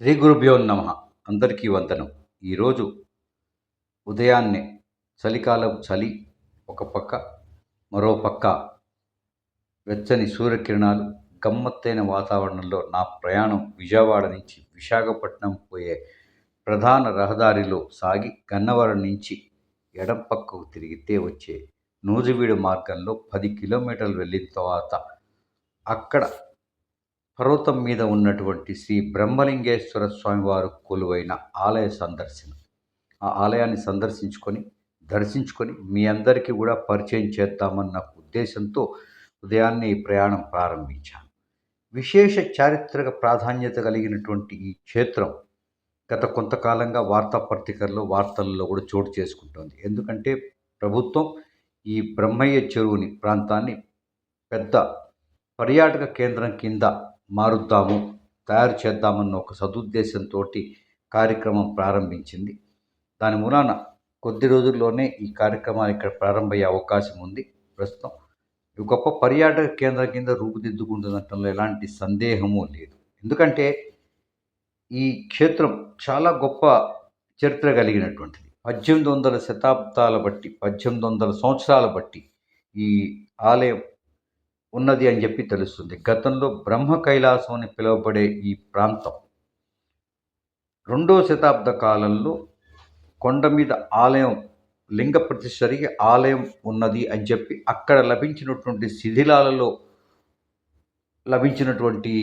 శ్రీ గురుభ్యో నమ. అందరికీ వందనం. ఈరోజు ఉదయాన్నే చలికాలం చలి ఒక పక్క మరో పక్క వెచ్చని సూర్యకిరణాలు గమ్మత్తైన వాతావరణంలో నా ప్రయాణం విజయవాడ నుంచి విశాఖపట్నం పోయే ప్రధాన రహదారిలో సాగి గన్నవరం నుంచి ఎడం పక్కకు తిరిగితే వచ్చే నూజివీడు మార్గంలో పది కిలోమీటర్లు వెళ్ళిన తర్వాత అక్కడ పర్వతం మీద ఉన్నటువంటి శ్రీ బ్రహ్మలింగేశ్వర స్వామివారు కొలువైన ఆలయ సందర్శన. ఆ ఆలయాన్ని సందర్శించుకొని దర్శించుకొని మీ అందరికీ కూడా పరిచయం చేద్దామన్న ఉద్దేశంతో ఉదయాన్నే ఈ ప్రయాణం ప్రారంభించాను. విశేష చారిత్రక ప్రాధాన్యత కలిగినటువంటి ఈ క్షేత్రం గత కొంతకాలంగా వార్తాపత్రికల్లో వార్తల్లో కూడా చోటు చేసుకుంటోంది. ఎందుకంటే ప్రభుత్వం ఈ బ్రహ్మయ్య చెరువుని ప్రాంతాన్ని పెద్ద పర్యాటక కేంద్రం కింద మారుద్దాము తయారు చేద్దామన్న ఒక సదుద్దేశంతో కార్యక్రమం ప్రారంభించింది. దాని మూలాన కొద్ది రోజుల్లోనే ఈ కార్యక్రమాలు ఇక్కడ ప్రారంభమయ్యే అవకాశం ఉంది. ప్రస్తుతం ఇది గొప్ప పర్యాటక కేంద్రం కింద రూపుదిద్దుకుంటుందటంలో ఎలాంటి సందేహము లేదు. ఎందుకంటే ఈ క్షేత్రం చాలా గొప్ప చరిత్ర కలిగినటువంటిది. పద్దెనిమిది వందల శతాబ్దాల బట్టి పద్దెనిమిది వందల సంవత్సరాల బట్టి ఈ ఆలయం ఉన్నది అని చెప్పి తెలుస్తుంది. గతంలో బ్రహ్మ కైలాసం అని పిలువబడే ఈ ప్రాంతం రెండో శతాబ్ద కాలంలో కొండ మీద ఆలయం లింగ ప్రతిష్ఠ జరిగి ఆలయం ఉన్నది అని చెప్పి అక్కడ లభించినటువంటి శిథిలాలలో లభించినటువంటి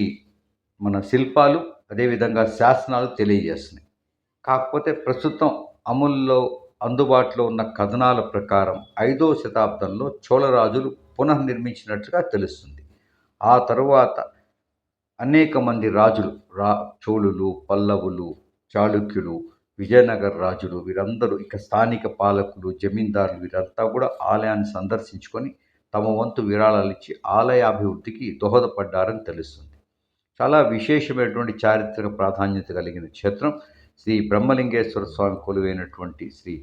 మన శిల్పాలు అదేవిధంగా శాసనాలు తెలియజేస్తున్నాయి. కాకపోతే ప్రస్తుతం అమల్లో అందుబాటులో ఉన్న కథనాల ప్రకారం ఐదో శతాబ్దంలో చోళరాజులు పునర్నిర్మించినట్లుగా తెలుస్తుంది. ఆ తరువాత అనేక మంది రాజులు రా చోళులు పల్లవులు చాళుక్యులు విజయనగర రాజులు వీరందరూ ఇక స్థానిక పాలకులు జమీందారులు వీరంతా కూడా ఆలయాన్ని సందర్శించుకొని తమ వంతు విరాళాలు ఇచ్చి ఆలయ అభివృద్ధికి దోహదపడ్డారని తెలుస్తుంది. చాలా విశేషమైనటువంటి చారిత్రక ప్రాధాన్యత కలిగిన క్షేత్రం శ్రీ బ్రహ్మలింగేశ్వర స్వామి కొలువైనటువంటి శ్రీ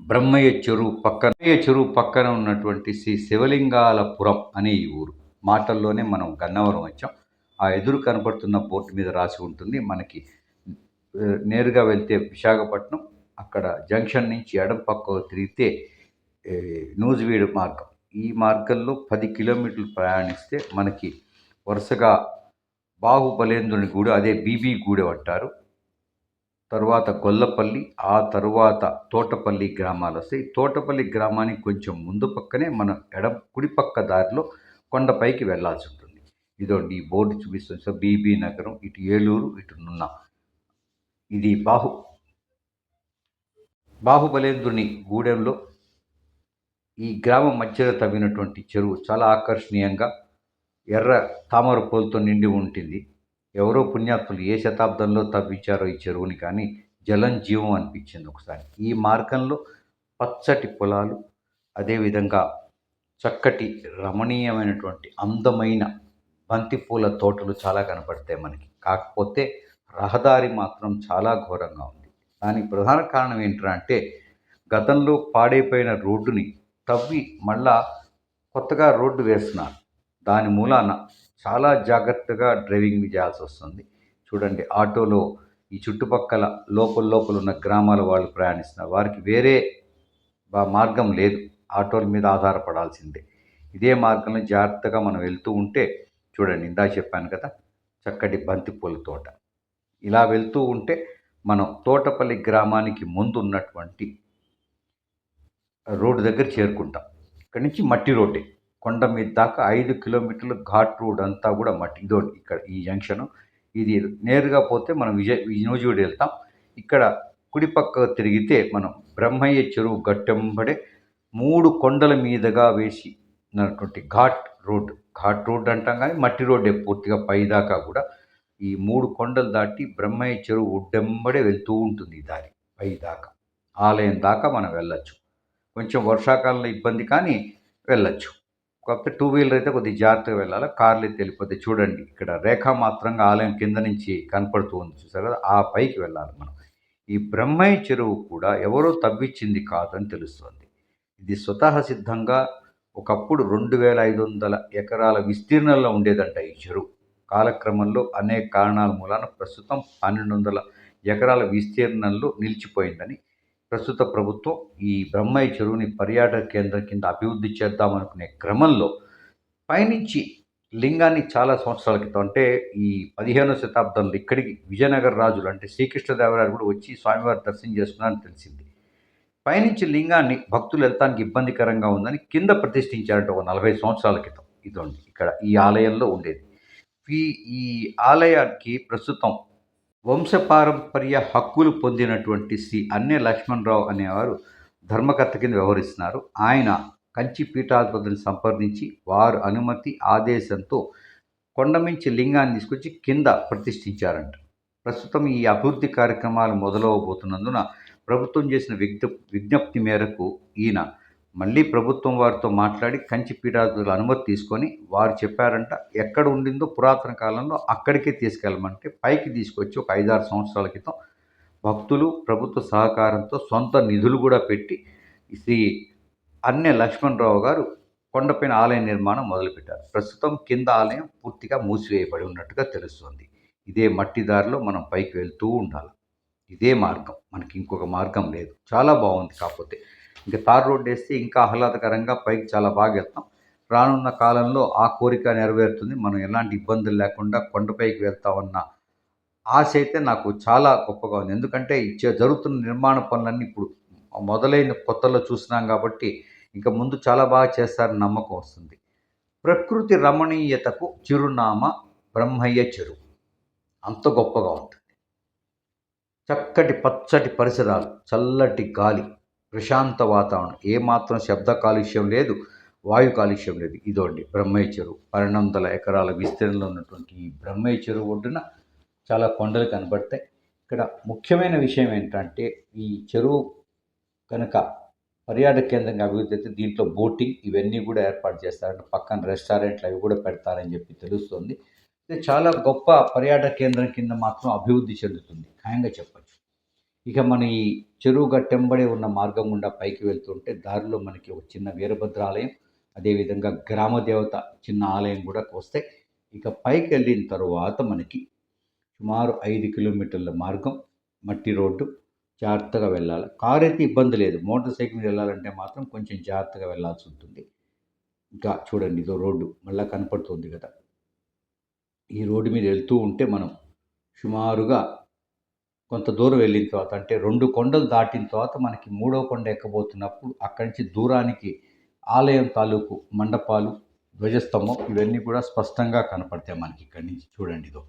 బ్రహ్మయ్య చెరువు పక్కన బ్రహ్మయ్య చెరువు పక్కన ఉన్నటువంటి శ్రీ శివలింగాలపురం అనే ఈ ఊరు. మాటల్లోనే మనం గన్నవరం వచ్చాం. ఆ ఎదురు కనపడుతున్న బోర్డు మీద రాసి ఉంటుంది. మనకి నేరుగా వెళ్తే విశాఖపట్నం అక్కడ జంక్షన్ నుంచి ఎడం పక్క తిరిగితే నూజివీడు మార్గం. ఈ మార్గంలో పది కిలోమీటర్లు ప్రయాణిస్తే మనకి వరుసగా బాహుబలేంద్రుని గూడు అదే బీబీ గూడెం అంటారు. తరువాత గొల్లపల్లి ఆ తరువాత తోటపల్లి గ్రామాలు వస్తాయి. తోటపల్లి గ్రామానికి కొంచెం ముందు పక్కనే మనం ఎడం కుడి పక్క దారిలో కొండపైకి వెళ్ళాల్సి ఉంటుంది. ఇదోండి ఈ బోర్డు చూపిస్తుంది. సో బీబీ నగరం ఇటు ఏలూరు ఇటు నున్న. ఇది బాహు బాహుబలేంద్రుని గూడెంలో ఈ గ్రామం మధ్యలో తవ్వినటువంటి చెరువు. చాలా ఆకర్షణీయంగా ఎర్ర తామర పూలతో నిండి ఉంటుంది. ఎవరో పుణ్యాత్ములు ఏ శతాబ్దంలో తవ్వించారో ఈ చెరువుని కానీ జలం జీవం అనిపించింది ఒకసారి. ఈ మార్గంలో పచ్చటి పొలాలు అదేవిధంగా చక్కటి రమణీయమైనటువంటి అందమైన బంతిపూల తోటలు చాలా కనపడతాయి మనకి. కాకపోతే రహదారి మాత్రం చాలా ఘోరంగా ఉంది. దానికి ప్రధాన కారణం ఏంటంటే అంటే గతంలో పాడైపోయిన రోడ్డుని తవ్వి మళ్ళా కొత్తగా రోడ్డు వేస్తున్నారు. దాని మూలాన చాలా జాగ్రత్తగా డ్రైవింగ్ చేయాల్సి వస్తుంది చూడండి ఆటోలో ఈ చుట్టుపక్కల లోపల లోపల ఉన్న గ్రామాల వాళ్ళు ప్రయాణిస్తున్నారు వారికి వేరే మార్గం లేదు. ఆటోల మీద ఆధారపడాల్సిందే. ఇదే మార్గంలో జాగ్రత్తగా మనం వెళ్తూ ఉంటే చూడండి ఇందా చెప్పాను కదా చక్కటి బంతిపూల తోట. ఇలా వెళ్తూ ఉంటే మనం తోటపల్లి గ్రామానికి ముందు ఉన్నటువంటి రోడ్డు దగ్గర చేరుకుంటాం. ఇక్కడి నుంచి మట్టి రోడ్డే. కొండ మీద దాకా ఐదు కిలోమీటర్లు ఘాట్ రోడ్ అంతా కూడా మట్టి. ఇదో ఇక్కడ ఈ జంక్షను ఇది నేరుగా పోతే మనం విజయ వినోజుడి వెళ్తాం. ఇక్కడ కుడిపక్క తిరిగితే మనం బ్రహ్మయ్య చెరువు గట్టెంబడే మూడు కొండల మీదుగా వేసి ఉన్నటువంటి ఘాట్ రోడ్. ఘాట్ రోడ్ అంటాం కానీ మట్టి రోడ్డే పూర్తిగా పైదాకా కూడా. ఈ మూడు కొండలు దాటి బ్రహ్మయ్య చెరువు ఉడ్డెంబడే వెళ్తూ ఉంటుంది దారి. పైదాకా. ఆలయం దాకా మనం వెళ్ళచ్చు. కొంచెం వర్షాకాలంలో ఇబ్బంది కానీ వెళ్ళచ్చు. కాకపోతే టూ వీలర్ అయితే కొద్దిగా జాగ్రత్తగా వెళ్ళాలి? కార్లు అయితే వెళ్ళిపోతే చూడండి ఇక్కడ రేఖ మాత్రంగా ఆలయం కింద నుంచి కనపడుతూ ఉంది. చూసారు కదా? ఆ పైకి వెళ్ళాలి మనం. ఈ బ్రహ్మయ్య చెరువు కూడా ఎవరో తవ్వించింది కాదని తెలుస్తుంది. ఇది స్వతహ సిద్ధంగా ఒకప్పుడు రెండు వేల ఐదు వందల ఎకరాల విస్తీర్ణంలో ఉండేదంట ఈ చెరువు. కాలక్రమంలో అనేక కారణాల మూలాన ప్రస్తుతం పన్నెండు వందల ఎకరాల విస్తీర్ణంలో నిలిచిపోయిందని ప్రస్తుత ప్రభుత్వం ఈ బ్రహ్మయ్య చెరువుని పర్యాటక కేంద్రం కింద అభివృద్ధి చేద్దామనుకునే క్రమంలో పైనుంచి లింగాన్ని చాలా సంవత్సరాల క్రితం అంటే ఈ పదిహేనవ శతాబ్దంలో ఇక్కడికి విజయనగర రాజులు అంటే శ్రీకృష్ణదేవరాయలు కూడా వచ్చి స్వామివారి దర్శనం చేసుకున్నారని తెలిసింది. పైనుంచి లింగాన్ని భక్తులు వెళ్తానికి ఇబ్బందికరంగా ఉందని కింద ప్రతిష్ఠించారంట ఒక నలభై సంవత్సరాల క్రితం. ఇదండి ఇక్కడ ఈ ఆలయంలో ఉండేది. ఈ ఈ ఆలయానికి ప్రస్తుతం వంశపారంపర్య హక్కులు పొందినటువంటి శ్రీ అన్య లక్ష్మణరావు అనేవారు ధర్మకర్త కింద వ్యవహరిస్తున్నారు. ఆయన కంచి పీఠాధిపతిని సంప్రదించి వారు అనుమతి ఆదేశంతో కొండమించి లింగాన్ని తీసుకొచ్చి కింద ప్రతిష్ఠించారంట. ప్రస్తుతం ఈ అభివృద్ధి కార్యక్రమాలు మొదలవబోతున్నందున ప్రభుత్వం చేసిన విజ్ఞప్ విజ్ఞప్తి మేరకు ఈయన మళ్ళీ ప్రభుత్వం వారితో మాట్లాడి కంచి పీఠాధిపతుల అనుమతి తీసుకొని వారు చెప్పారంట ఎక్కడ ఉండిందో పురాతన కాలంలో అక్కడికే తీసుకెళ్ళమంటే పైకి తీసుకొచ్చి ఒక ఐదారు సంవత్సరాల క్రితం భక్తులు ప్రభుత్వ సహకారంతో సొంత నిధులు కూడా పెట్టి శ్రీ అన్నె లక్ష్మణరావు గారు కొండపైన ఆలయ నిర్మాణం మొదలుపెట్టారు. ప్రస్తుతం కింద ఆలయం పూర్తిగా మూసివేయబడి ఉన్నట్టుగా తెలుస్తుంది. ఇదే మట్టి దారిలో మనం పైకి వెళ్తూ ఉండాలి. ఇదే మార్గం. మనకి ఇంకొక మార్గం లేదు. చాలా బాగుంది కాకపోతే. ఇంకా తార్ రోడ్డు వేస్తే ఇంకా ఆహ్లాదకరంగా పైకి చాలా బాగా వెళ్తాం రానున్న కాలంలో ఆ కోరిక నెరవేరుతుంది. మనం ఎలాంటి ఇబ్బందులు లేకుండా కొండపైకి వెళ్తామన్న ఆశ అయితే నాకు చాలా గొప్పగా ఉంది. ఎందుకంటే ఇచ్చే జరుగుతున్న నిర్మాణ పనులన్నీ ఇప్పుడు మొదలైన కొత్తలో చూసినాం కాబట్టి ఇంకా ముందు చాలా బాగా చేస్తారని నమ్మకం వస్తుంది. ప్రకృతి రమణీయతకు చిరునామా బ్రహ్మయ్య చెరువు. అంత గొప్పగా ఉంటుంది. చక్కటి పచ్చటి పరిసరాలు చల్లటి గాలి. ప్రశాంత వాతావరణం. ఏమాత్రం శబ్ద కాలుష్యం లేదు వాయు కాలుష్యం లేదు. ఇదోండి బ్రహ్మయ్య చెరువు పన్నెండు వందల ఎకరాల విస్తీర్ణంలో ఉన్నటువంటి ఈ బ్రహ్మయ్య చెరువు ఒడ్డున చాలా కొండలు కనబడతాయి. ఇక్కడ ముఖ్యమైన విషయం ఏంటంటే ఈ చెరువు కనుక పర్యాటక కేంద్రంగా అభివృద్ధి అయితే దీంట్లో బోటింగ్ ఇవన్నీ కూడా ఏర్పాటు చేస్తారంటే. పక్కన రెస్టారెంట్లు అవి కూడా పెడతారని చెప్పి తెలుస్తుంది. ఇది చాలా గొప్ప పర్యాటక కేంద్రం కింద మాత్రం అభివృద్ధి చెందుతుంది. ఖాయంగా చెప్పచ్చు. ఇక మన ఈ చెరువు గట్టెంబడే ఉన్న మార్గం గుండా పైకి వెళ్తుంటే దారిలో మనకి ఒక చిన్న వీరభద్ర ఆలయం అదేవిధంగా గ్రామ దేవత చిన్న ఆలయం కూడా వస్తే ఇక పైకి వెళ్ళిన తరువాత మనకి సుమారు ఐదు కిలోమీటర్ల మార్గం మట్టి రోడ్డు జాగ్రత్తగా వెళ్ళాలి. కారు అయితే ఇబ్బంది లేదు. మోటార్ సైకిల్ మీద వెళ్ళాలంటే మాత్రం కొంచెం జాగ్రత్తగా వెళ్ళాల్సి ఉంటుంది. ఇంకా చూడండి ఇదో రోడ్డు మళ్ళీ కనపడుతుంది కదా. ఈ రోడ్డు మీద వెళ్తూ ఉంటే మనం సుమారుగా కొంత దూరం వెళ్ళిన తర్వాత అంటే రెండు కొండలు దాటిన తర్వాత మనకి మూడో కొండ ఎక్కబోతున్నప్పుడు అక్కడి నుంచి దూరానికి ఆలయం తాలూకు మండపాలు ధ్వజస్తంభం ఇవన్నీ కూడా స్పష్టంగా కనపడతాయి మనకి ఇక్కడి నుంచి. చూడండి ఇదో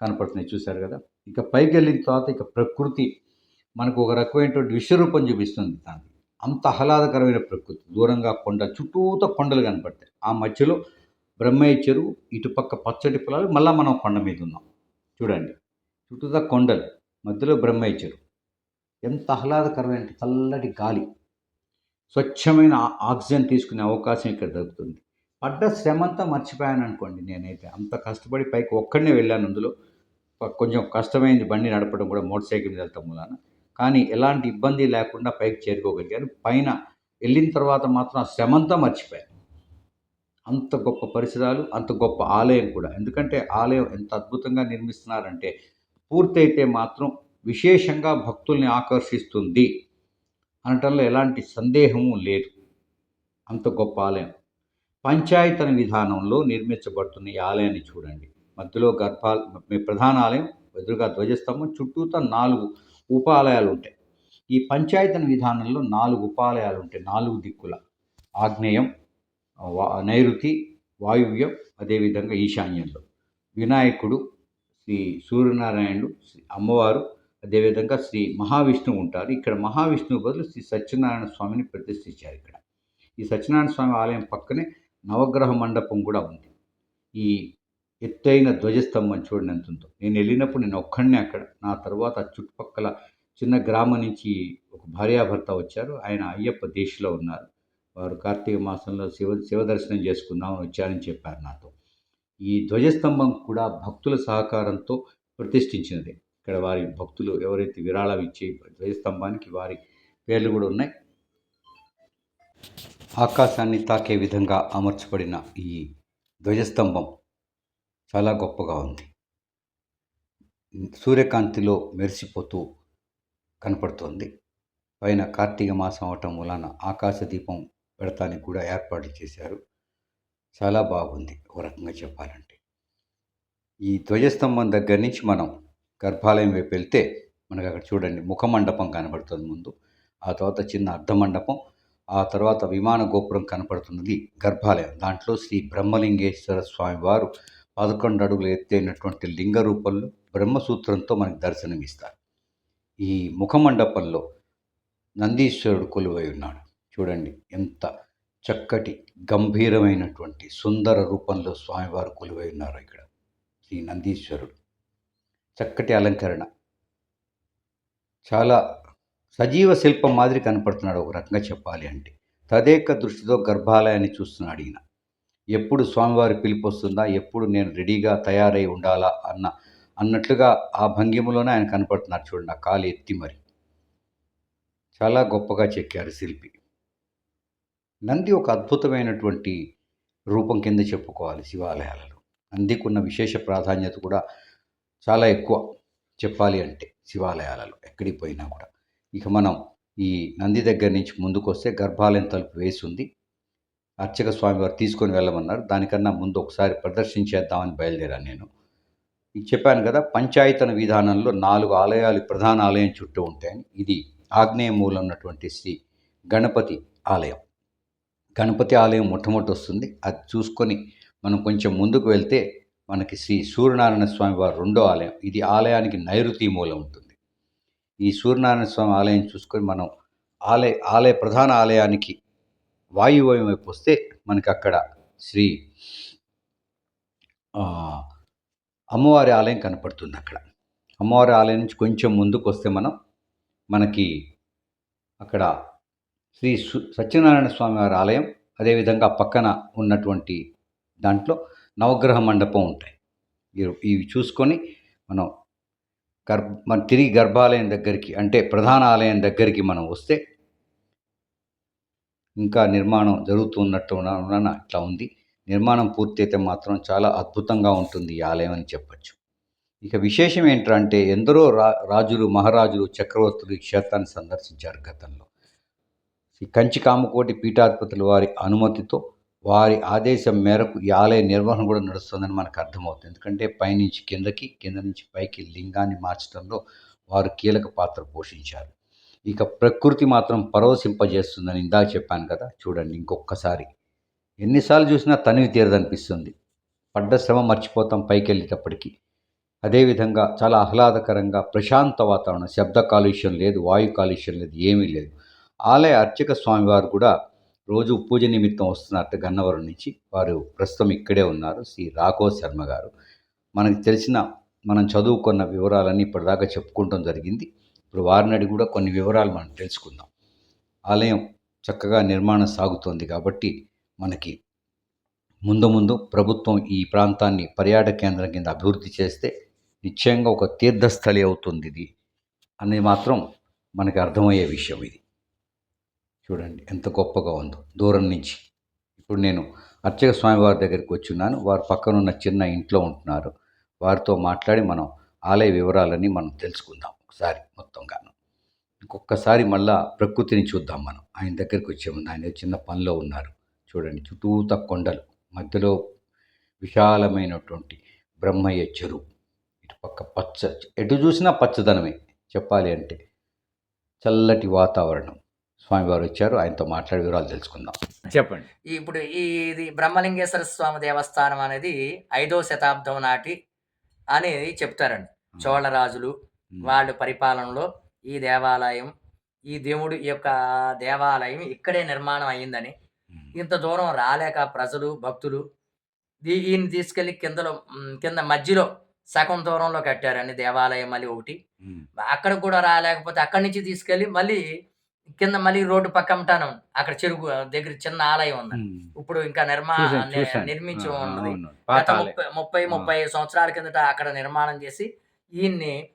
కనపడుతున్నాయి చూశారు కదా? ఇక పైకి వెళ్ళిన తర్వాత ఇక ప్రకృతి మనకు ఒక రకమైనటువంటి విశ్వరూపం చూపిస్తుంది దానికి. అంత ఆహ్లాదకరమైన ప్రకృతి. దూరంగా కొండ చుట్టూతో కొండలు కనపడతాయి. ఆ మధ్యలో బ్రహ్మయ్య చెరువు ఇటుపక్క పచ్చటి పొలాలు మళ్ళీ మనం కొండ మీద ఉన్నాం. చూడండి. చుట్టూతా కొండలు. మధ్యలో బ్రహ్మ ఇచ్చారు ఎంత ఆహ్లాదకరమైన చల్లటి గాలి. స్వచ్ఛమైన ఆక్సిజన్ తీసుకునే అవకాశం ఇక్కడ దొరుకుతుంది పడ్డ శ్రమంతా మర్చిపోయాను అనుకోండి నేనైతే. అంత కష్టపడి పైకి ఒక్కడనే వెళ్ళాను అందులో. కొంచెం కష్టమైంది బండి నడపడం కూడా మోటార్ సైకిల్ మీద వెళ్తాం మూలాన. కానీ ఎలాంటి ఇబ్బంది లేకుండా పైకి చేరుకోగలిగాను. పైన వెళ్ళిన తర్వాత మాత్రం ఆ శ్రమంతా మర్చిపోయాను. అంత గొప్ప పరిసరాలు అంత గొప్ప ఆలయం కూడా. ఎందుకంటే ఆలయం ఎంత అద్భుతంగా నిర్మిస్తున్నారంటే పూర్తయితే మాత్రం విశేషంగా భక్తుల్ని ఆకర్షిస్తుంది అనటంలో ఎలాంటి సందేహము లేదు. అంత గొప్ప ఆలయం. పంచాయతన విధానంలో నిర్మించబడుతున్న ఈ ఆలయాన్ని చూడండి. మధ్యలో గర్భాల ప్రధాన ఆలయం ఎదురుగా ధ్వజస్తంభం చుట్టూతా నాలుగు ఉపాలయాలు ఉంటాయి ఈ పంచాయతన విధానంలో నాలుగు ఉపాలయాలు ఉంటాయి నాలుగు దిక్కుల ఆగ్నేయం నైరుతి వాయువ్యం అదేవిధంగా ఈశాన్యంలో. వినాయకుడు శ్రీ సూర్యనారాయణుడు శ్రీ అమ్మవారు అదేవిధంగా శ్రీ మహావిష్ణువు ఉంటారు. ఇక్కడ మహావిష్ణువు బదులు శ్రీ సత్యనారాయణ స్వామిని ప్రతిష్ఠించారు ఇక్కడ. ఈ సత్యనారాయణ స్వామి ఆలయం పక్కనే నవగ్రహ మండపం కూడా ఉంది. ఈ ఎత్తైన ధ్వజస్తంభం చూడండి ఎంత ఉందో. నేను వెళ్ళినప్పుడు నేను ఒక్కడనే అక్కడ. నా తర్వాత చుట్టుపక్కల చిన్న గ్రామం నుంచి ఒక భార్యాభర్త వచ్చారు. ఆయన అయ్యప్ప దీక్షలో ఉన్నారు. వారు కార్తీక మాసంలో శివ శివ దర్శనం చేసుకుందామని వచ్చారని చెప్పారు నాతో. ఈ ధ్వజస్తంభం కూడా భక్తుల సహకారంతో ప్రతిష్ఠించినది. ఇక్కడ వారి భక్తులు ఎవరైతే విరాళం ఇచ్చే ధ్వజస్తంభానికి వారి పేర్లు కూడా ఉన్నాయి. ఆకాశాన్ని తాకే విధంగా అమర్చబడిన ఈ ధ్వజస్తంభం చాలా గొప్పగా ఉంది. సూర్యకాంతిలో మెరిసిపోతూ కనపడుతోంది. పైన కార్తీక మాసం అవటం వలన ఆకాశ దీపం పెడతానికి కూడా ఏర్పాటు చేశారు. చాలా బాగుంది ఒక రకంగా చెప్పాలంటే. ఈ ధ్వజస్తంభం దగ్గర నుంచి మనం గర్భాలయం వైపు వెళ్తే మనకు అక్కడ చూడండి ముఖమండపం కనబడుతుంది ముందు ఆ తర్వాత చిన్న అర్ధమండపం ఆ తర్వాత విమాన గోపురం కనపడుతున్నది గర్భాలయం. దాంట్లో శ్రీ బ్రహ్మలింగేశ్వర స్వామి వారు పదకొండు అడుగులు ఎత్తైనటువంటి లింగ రూపంలో బ్రహ్మసూత్రంతో మనకు దర్శనమిస్తారు ఈ ముఖమండపంలో నందీశ్వరుడు కొలువై ఉన్నాడు. చూడండి ఎంత చక్కటి గంభీరమైనటువంటి సుందర రూపంలో స్వామివారు కొలువై ఉన్నారు ఇక్కడ. శ్రీ నందీశ్వరుడు. చక్కటి అలంకరణ. చాలా సజీవ శిల్పం మాదిరి కనపడుతున్నాడు ఒక రకంగా చెప్పాలి అంటే. తదేక దృష్టితో గర్భాలయాన్ని చూస్తున్నాడు ఈయన. ఎప్పుడు స్వామివారి పిలుపు వస్తుందా ఎప్పుడు నేను రెడీగా తయారై ఉండాలా అన్న అన్నట్లుగా ఆ భంగిమలోనే ఆయన కనపడుతున్నారు చూడండి ఆ కాలు ఎత్తి మరి. చాలా గొప్పగా చెక్కారు శిల్పి. నంది ఒక అద్భుతమైనటువంటి రూపం కింద చెప్పుకోవాలి శివాలయాలలో. నందికున్న విశేష ప్రాధాన్యత కూడా చాలా ఎక్కువ చెప్పాలి అంటే శివాలయాలలో ఎక్కడికి పోయినా కూడా. ఇక మనం ఈ నంది దగ్గర నుంచి ముందుకు వస్తే గర్భాలయం తలుపు వేసి ఉంది అర్చక స్వామి వారు తీసుకొని వెళ్ళమన్నారు. దానికన్నా ముందు ఒకసారి ప్రదర్శించేద్దామని బయలుదేరాను నేను. ఇది చెప్పాను కదా పంచాయతన విధానంలో నాలుగు ఆలయాలు ప్రధాన ఆలయం చుట్టూ ఉంటాయని. ఇది ఆగ్నేయ మూలం ఉన్నటువంటి శ్రీ గణపతి ఆలయం. గణపతి ఆలయం మొట్టమొదటి వస్తుంది. అది చూసుకొని మనం కొంచెం ముందుకు వెళ్తే మనకి శ్రీ సూర్యనారాయణ స్వామి వారి రెండో ఆలయం. ఇది ఆలయానికి నైరుతి మూలం ఉంటుంది. ఈ సూర్యనారాయణ స్వామి ఆలయం చూసుకొని మనం ఆలయ ఆలయ ప్రధాన ఆలయానికి వాయువ్యం వైపు వస్తే మనకి అక్కడ శ్రీ అమ్మవారి ఆలయం కనపడుతుంది అక్కడ. అమ్మవారి ఆలయం నుంచి కొంచెం ముందుకు వస్తే మనం మనకి అక్కడ శ్రీ సు సత్యనారాయణ స్వామి వారి ఆలయం అదేవిధంగా పక్కన ఉన్నటువంటి దాంట్లో నవగ్రహ మండపం ఉంటాయి. ఇవి- ఇవి చూసుకొని మనం గర్భ మన తిరిగి గర్భాలయం దగ్గరికి అంటే ప్రధాన ఆలయం దగ్గరికి మనం వస్తే ఇంకా నిర్మాణం జరుగుతున్నట్టు ఉన్న ఇట్లా ఉంది. నిర్మాణం పూర్తయితే మాత్రం చాలా అద్భుతంగా ఉంటుంది ఈ ఆలయం అని చెప్పచ్చు. ఇక విశేషం ఏంటంటే ఎందరో రా రాజులు మహారాజులు చక్రవర్తులు ఈ క్షేత్రాన్ని సందర్శించారు గతంలో. శ్రీ కంచి కామకోటి పీఠాధిపతుల వారి అనుమతితో వారి ఆదేశం మేరకు ఈ ఆలయ నిర్వహణ కూడా నడుస్తుందని మనకు అర్థమవుతుంది. ఎందుకంటే పైనుంచి కిందకి కింద నుంచి పైకి లింగాన్ని మార్చడంలో వారు కీలక పాత్ర పోషించారు. ఇక ప్రకృతి మాత్రం పరవశింపజేస్తుందని ఇందాక చెప్పాను కదా చూడండి ఇంకొకసారి ఎన్నిసార్లు చూసినా తనివి తీరదనిపిస్తుంది. పడ్డ శ్రమ మర్చిపోతాం పైకి వెళ్ళేటప్పటికి అదేవిధంగా చాలా ఆహ్లాదకరంగా ప్రశాంత వాతావరణం శబ్ద కాలుష్యం లేదు వాయు కాలుష్యం లేదు ఏమీ లేదు. ఆలయ అర్చక స్వామివారు కూడా రోజు పూజ నిమిత్తం వస్తున్నట్టు గన్నవరం నుంచి వారు ప్రస్తుతం ఇక్కడే ఉన్నారు శ్రీ రాఘవ శర్మ గారు. మనకు తెలిసిన మనం చదువుకున్న వివరాలన్నీ ఇప్పటిదాకా చెప్పుకుంటాం జరిగింది. ఇప్పుడు వారినడి కూడా కొన్ని వివరాలు మనం తెలుసుకుందాం. ఆలయం చక్కగా నిర్మాణం సాగుతోంది కాబట్టి మనకి ముందు ముందు ప్రభుత్వం ఈ ప్రాంతాన్ని పర్యాటక కేంద్రం కింద అభివృద్ధి చేస్తే నిశ్చయంగా ఒక తీర్థస్థలి అవుతుంది ఇది. అనేది మాత్రం మనకి అర్థమయ్యే విషయం ఇది. చూడండి ఎంత గొప్పగా ఉందో. దూరం నుంచి. ఇప్పుడు నేను అర్చక స్వామివారి దగ్గరికి వచ్చున్నాను. వారు పక్కన ఉన్న చిన్న ఇంట్లో ఉంటున్నారు. వారితో మాట్లాడి మనం ఆలయ వివరాలని మనం తెలుసుకుందాం ఒకసారి మొత్తంగాను. ఇంకొకసారి మళ్ళా ప్రకృతిని చూద్దాం మనం. ఆయన దగ్గరికి వచ్చేముంది ఆయన చిన్న పనిలో ఉన్నారు. చూడండి చుట్టూత కొండలు మధ్యలో విశాలమైనటువంటి బ్రహ్మయ్య చెరువు. ఇటు పక్క పచ్చ ఎటు చూసినా పచ్చదనమే చెప్పాలి అంటే చల్లటి వాతావరణం. స్వామివారు వచ్చారు. ఆయనతో మాట్లాడే వివరాలు తెలుసుకుందాం. చెప్పండి. ఇప్పుడు ఈ ఇది బ్రహ్మలింగేశ్వర స్వామి దేవస్థానం అనేది ఐదో శతాబ్దం నాటి అనేది చెప్తారండి. చోళరాజులు వాళ్ళ పరిపాలనలో ఈ దేవాలయం ఈ దేవుడి యొక్క దేవాలయం ఇక్కడే నిర్మాణం అయ్యిందని. ఇంత దూరం రాలేక ప్రజలు భక్తులు దీ- ఈయన తీసుకెళ్ళి కిందలో కింద మధ్యలో సగం దూరంలో కట్టారండి దేవాలయం మళ్ళీ ఒకటి. అక్కడ కూడా రాలేకపోతే అక్కడి నుంచి తీసుకెళ్ళి మళ్ళీ కింద మళ్ళీ రోడ్డు పక్కమటాను అక్కడ చెరుకు దగ్గర చిన్న ఆలయం ఉంది ఇప్పుడు ఇంకా నిర్మా చూశాను, ని- చూశాను. నిర్మించి ఉన్నది. గత. ముప్పై ముప్పై. ముప్పై సంవత్సరాల కిందట అక్కడ నిర్మాణం చేసి ఈయన్ని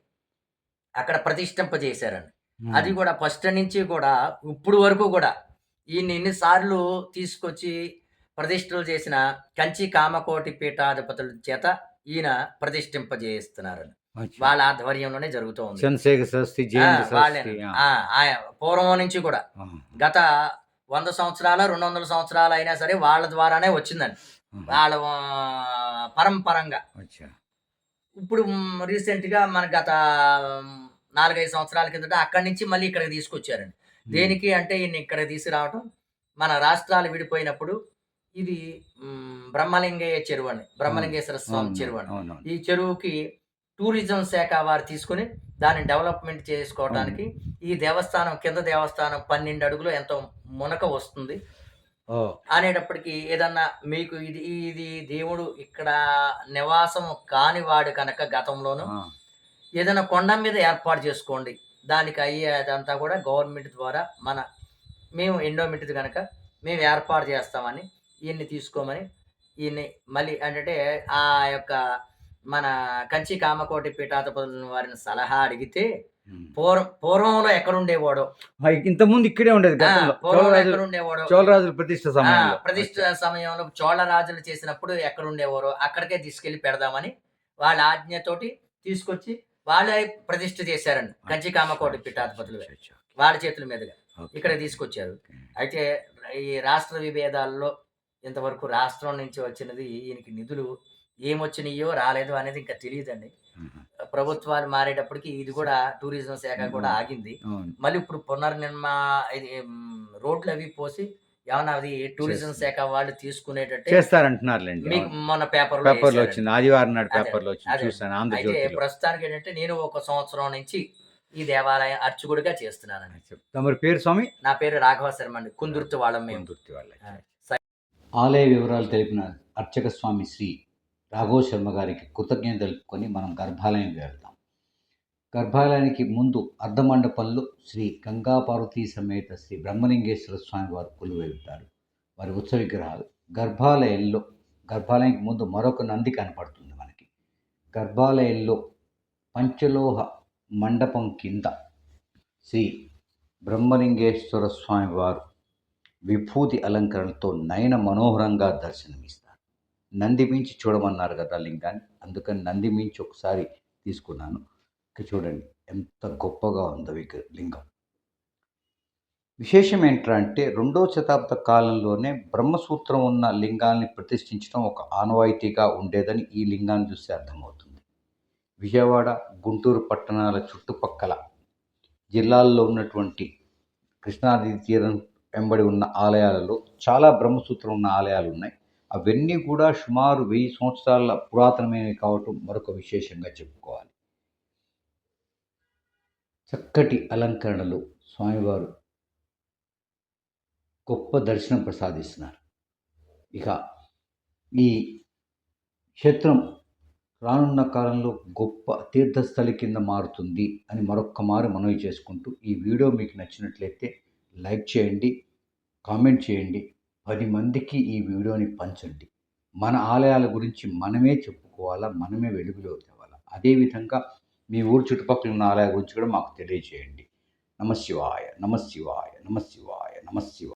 అక్కడ ప్రతిష్ఠింపజేశారండి. అది కూడా ఫస్ట్ నుంచి కూడా ఇప్పుడు వరకు కూడా ఈయన ఎన్నిసార్లు తీసుకొచ్చి ప్రతిష్టలు చేసిన కంచి కామకోటి పీఠాధిపతుల చేత ఈయన ప్రతిష్ఠింపజేస్తున్నారని. వాళ్ళ ఆధ్వర్యంలోనే జరుగుతూ ఉంది. చంద్రశేఖర్ శాస్త్రి పూర్వం నుంచి కూడా. గత వంద సంవత్సరాల రెండు వందల సంవత్సరాలు అయినా సరే వాళ్ళ ద్వారానే వచ్చిందండి. వాళ్ళ పరంపరంగా. ఇప్పుడు మ్, recent గా మన గత నాలుగైదు సంవత్సరాల కిందట అక్కడి నుంచి మళ్ళీ ఇక్కడికి తీసుకొచ్చారండి. దేనికి అంటే ఈయన ఇక్కడ తీసుకురావటం మన రాష్ట్రాలు విడిపోయినప్పుడు ఇది బ్రహ్మలింగయ్య చెరువు అండి. బ్రహ్మలింగేశ్వర స్వామి చెరువు అండి. ఈ చెరువుకి టూరిజం శాఖ వారు తీసుకుని దాన్ని డెవలప్మెంట్ చేసుకోవడానికి ఈ దేవస్థానం కింద దేవస్థానం పన్నెండు అడుగులు ఎంతో మునక వస్తుంది. అనేటప్పటికి ఏదన్నా మీకు ఇది ఇది దేవుడు ఇక్కడ నివాసం కానివాడు కనుక గతంలోను. ఏదైనా కొండ మీద ఏర్పాటు చేసుకోండి. దానికి అయ్యేదంతా కూడా గవర్నమెంట్ ద్వారా మన మేము ఎండోమెంట్ కనుక మేము ఏర్పాటు చేస్తామని ఈయన్ని తీసుకోమని ఈయన్ని మళ్ళీ అంటే ఆ యొక్క మన కంచి కామకోటి పీఠాధిపతుల వారిని సలహా అడిగితే. పూర్వం పూర్వంలో ఎక్కడుండేవాడో? ఆ, ఇంతకుముందు ఇక్కడే ఉండేది ఎక్కడుండేవాడో? చోళరాజుల ప్రతిష్ట సమయంలో. ప్రతిష్ట సమయంలో చోళరాజులు చేసినప్పుడు ఎక్కడ ఉండేవారో అక్కడికే తీసుకెళ్ళి పెడదామని వాళ్ళ ఆజ్ఞతోటి తీసుకొచ్చి వాళ్ళే ప్రతిష్ఠ చేశారండి. కంచి కామకోటి పీఠాధిపతులు. వాళ్ళ చేతుల మీదుగా. ఇక్కడ తీసుకొచ్చారు. అయితే ఈ రాష్ట్ర విభేదాల్లో ఇంతవరకు రాష్ట్రం నుంచి వచ్చినది ఈయనకి నిధులు ఏమొచ్చినాయో రాలేదు అనేది ఇంకా తెలియదండి. ప్రభుత్వాలు మారేటప్పటికి ఇది కూడా టూరిజం శాఖ కూడా ఆగింది. మళ్ళీ ఇప్పుడు పునర్నిర్మా రోడ్లు అవి పోసి ఏమన్నా అది టూరిజం శాఖ వాళ్ళు తీసుకునేటట్టే చేస్తారంటున్నారులేండి. మీకు మొన్న పేపర్ పేపర్లో వచ్చింది. ఆదివారం నాడు వచ్చింది. చూసాను అయితే ప్రస్తుతానికి ఏంటంటే నేను ఒక సంవత్సరం నుంచి ఈ దేవాలయం అర్చకుడిగా చేస్తున్నానండి. తమరి పేరు స్వామి? నా పేరు రాఘవ శర్మ అండి. కుందుర్తి వాళ్ళం మేము దుర్తి వాళ్ళ ఆలయ వివరాలు తెలిపిన అర్చక స్వామి శ్రీ రాఘవ శర్మ గారికి కృతజ్ఞత తెలుపుకొని మనం గర్భాలయం వెళ్తాం గర్భాలయానికి ముందు అర్ధమండపంలో శ్రీ గంగాపార్వతీ సమేత శ్రీ బ్రహ్మలింగేశ్వర స్వామి వారు కొలువెళ్తారు వారి ఉత్సవ విగ్రహాలు గర్భాలయంలో గర్భాలయానికి ముందు మరొక నంది కనపడుతుంది మనకి. గర్భాలయంలో పంచలోహ మండపం కింద శ్రీ బ్రహ్మలింగేశ్వర స్వామి వారు విభూతి అలంకరణతో నయన మనోహరంగా దర్శనమిస్తారు. నంది మించి చూడమన్నారు కదా లింగాన్ని. అందుకని నంది మించి ఒకసారి తీసుకున్నాను. ఇక చూడండి ఎంత గొప్పగా ఉందో విగ్ర లింగం. విశేషం ఏంటంటే రెండో శతాబ్ద కాలంలోనే బ్రహ్మసూత్రం ఉన్న లింగాల్ని ప్రతిష్ఠించడం ఒక ఆనవాయితీగా ఉండేదని ఈ లింగాన్ని చూస్తే అర్థమవుతుంది. విజయవాడ గుంటూరు పట్టణాల చుట్టుపక్కల జిల్లాల్లో ఉన్నటువంటి కృష్ణానది తీరం వెంబడి ఉన్న ఆలయాలలో చాలా బ్రహ్మసూత్రం ఉన్న ఆలయాలు ఉన్నాయి. అవన్నీ కూడా సుమారు వెయ్యి సంవత్సరాల పురాతనమైనవి కావటం మరొక విశేషంగా చెప్పుకోవాలి. చక్కటి అలంకరణలు స్వామివారు గొప్ప దర్శనం ప్రసాదిస్తున్నారు. ఇక ఈ క్షేత్రం రానున్న కాలంలో గొప్ప తీర్థస్థలి కింద మారుతుంది అని మరొక్క మారు మనవి చేసుకుంటూ ఈ వీడియో మీకు నచ్చినట్లయితే లైక్ చేయండి కామెంట్ చేయండి పది మందికి ఈ వీడియోని పంచండి. మన ఆలయాల గురించి మనమే చెప్పుకోవాలా మనమే వెలుగులో తేవాలా? అదేవిధంగా మీ ఊరు చుట్టుపక్కల ఉన్న ఆలయాల గురించి కూడా మాకు తెలియజేయండి. నమశివాయ నమశివాయ నమశివాయ నమశివాయ.